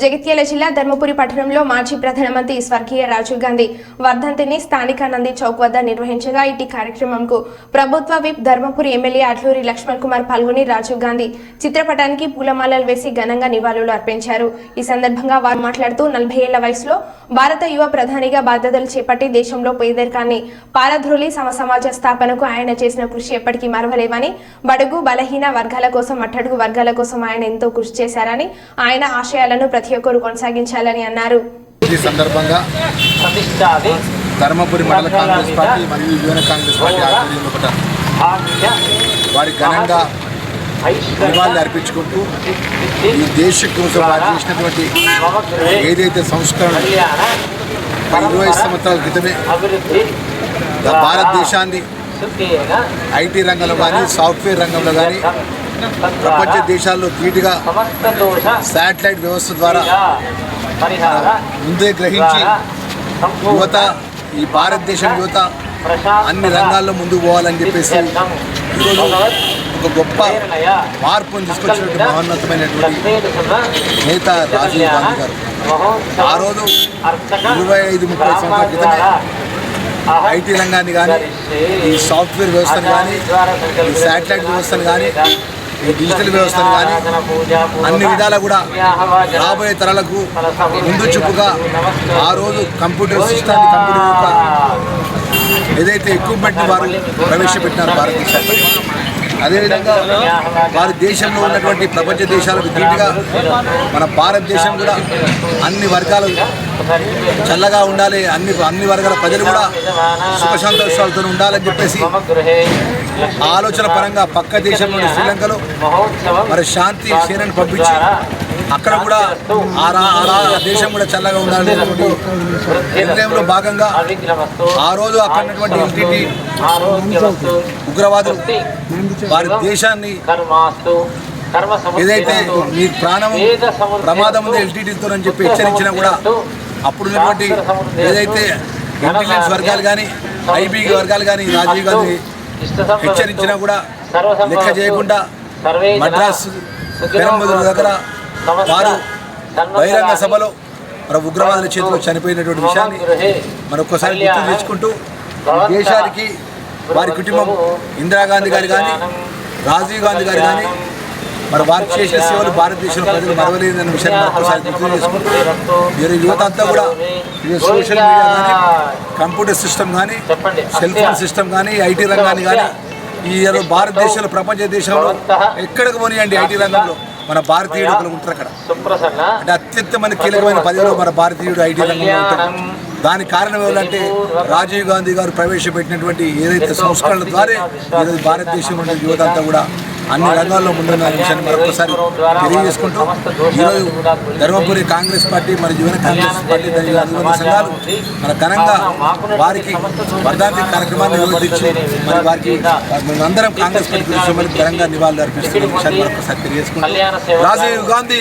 జగిత్యాల జిల్లా ధర్మపురి పట్టణంలో మాజీ ప్రధానమంత్రి స్వర్గీయ రాజీవ్ గాంధీ వర్ధంతిని స్థానిక నంది చౌక్ వద్ద నిర్వహించగా ఇటీ కార్యక్రమంకు ప్రభుత్వ విప్ ధర్మపురి ఎమ్మెల్యే అడ్లూరి లక్ష్మణ్ కుమార్ పాల్గొని రాజీవ్ గాంధీ చిత్రపటానికి పూలమాలలు వేసి ఘనంగా నివాళులు అర్పించారు. ఈ సందర్భంగా వారు మాట్లాడుతూ నలభై ఏళ్ళ వయసులో భారత యువ ప్రధానిగా బాధ్యతలు చేపట్టి దేశంలో పేదరికాన్ని పారద్రోలి సమసమాజ స్థాపనకు ఆయన చేసిన కృషి ఎప్పటికీ మరవలేవని బడుగు బలహీన వర్గాల కోసం అట్టడుగు వర్గాల కోసం ఆయన ఎంతో కృషి చేశారని ఆయన ఆశయాలను ప్రతి ఒక్కరు కొనసాగించాలని అన్నారు. ఈ సందర్భంగా ధర్మపురి మండల కాంగ్రెస్ పార్టీ మరియు యువన కాంగ్రెస్ పార్టీ ఆధ్వర్యంలో వారి ఘనంగా నివాళులు అర్పించుకుంటూ ఈ దేశ కోసం వారు చేసినటువంటి ఏదైతే సంస్కరణ ఇరవై సంవత్సరాల క్రితమే భారతదేశాన్ని ఐటీ రంగంలో కానీ సాఫ్ట్వేర్ రంగంలో కానీ ప్రపంచ దేశాల్లో ధీటుగా శాటిలైట్ వ్యవస్థ ద్వారా ముందే గ్రహించి యువత ఈ భారతదేశం యువత అన్ని రంగాల్లో ముందుకు పోవాలని చెప్పేసి ఈరోజు ఒక గొప్ప మార్పును తీసుకొచ్చినటువంటి మహోన్నతమైనటువంటి నేత రాజీవ్ గాంధీ గారు. ఆ రోజు ఇరవై ఐదు ముప్పై సంవత్సరాల క్రితమే ఐటీ రంగాన్ని కానీ ఈ సాఫ్ట్వేర్ వ్యవస్థను కానీ ఈ శాటిలైట్ వ్యవస్థను కానీ డిజిటల్ వ్యవస్థను కానీ అన్ని విధాలా కూడా రాబోయే తరాలకు ముందు చూపుగా ఆ రోజు కంప్యూటర్ సిస్టాన్ని కంప్యూటర్ యొక్క ఏదైతే ఎక్విప్మెంట్ని వారు ప్రవేశపెట్టినారు భారతదేశానికి అదేవిధంగా వారి దేశంలో ఉన్నటువంటి ప్రపంచ దేశాలకు ధీటుగా మన భారతదేశం కూడా అన్ని వర్గాలు చల్లగా ఉండాలి అన్ని అన్ని వర్గాల ప్రజలు కూడా సుఖసంతోషాలతో ఉండాలని చెప్పేసి ఆ ఆలోచన పరంగా పక్క దేశంలోని శ్రీలంకలో మరి శాంతి సేనని పంపించి అక్కడ కూడా ఆ ఆరా దేశం కూడా చల్లగా ఉండాలనేటువంటి నిర్ణయంలో భాగంగా ఆ రోజు అక్కడ ఉన్నటువంటి ఎల్టీటీ ఉగ్రవాదులు వారి దేశాన్ని ఏదైతే మీ ప్రాణం ప్రమాదం ఉంది ఎల్టీటీతో అని చెప్పి హెచ్చరించినా కూడా అప్పుడు ఉన్నటువంటి ఏదైతే ఇంటెలిజెన్స్ వర్గాలు కానీ ఐబీ వర్గాలు కానీ రాజీవ్ గాంధీ హెచ్చరించినా కూడా లెక్క చేయకుండా మద్రాసు పెరంబదూరు దగ్గర వారు బహిరంగ సభలో మరి ఉగ్రవాదుల చేతిలో చనిపోయినటువంటి విషయాన్ని మరొకసారి గుర్తు తెచ్చుకుంటూ దేశానికి వారి కుటుంబం ఇందిరాగాంధీ గారు కానీ రాజీవ్ గాంధీ గారు కానీ మరి వారు చేసిన సేవలు భారతదేశంలో ప్రజలు మరవలేదన్న విషయాన్ని మరొకసారి గుర్తు చేసుకుంటూ మీరు యువత అంతా కూడా సోషల్ మీడియా కానీ కంప్యూటర్ సిస్టమ్ కానీ సెల్ ఫోన్ సిస్టమ్ కానీ ఐటీ రంగాన్ని కానీ ఈ భారతదేశంలో ప్రపంచ దేశంలో ఎక్కడికి పోనీయండి ఐటీ రంగంలో? మన భారతీయుడు ఒకరు ఉంటారు అక్కడ. అంటే అత్యంత మన కీలకమైన పదవిలో మన భారతీయుడు ఐటీ రంగంలో ఉంటాడు. దానికి కారణం ఏమిటంటే రాజీవ్ గాంధీ గారు ప్రవేశపెట్టినటువంటి ఏదైతే సంస్కరణల ద్వారా ఈరోజు భారతదేశంలో యువత అంతా కూడా అన్ని రంగాల్లో ముందున్న విషయాన్ని మరొకసారి తెలియజేసుకుంటూ ఈరోజు ధర్మపురి కాంగ్రెస్ పార్టీ మరి యువన కాంగ్రెస్ పార్టీ దాని అనుబంధ సంఘాలు మన ఘనంగా వారికి వర్ధాంతి కార్యక్రమాన్ని నిర్వహించి మరి వారికి మేమందరం కాంగ్రెస్ పార్టీ ఘనంగా నివాళులు అర్పిస్తున్న. విషయాన్ని మరొకసారి తెలియజేసుకుంటూ. రాజీవ్ గాంధీ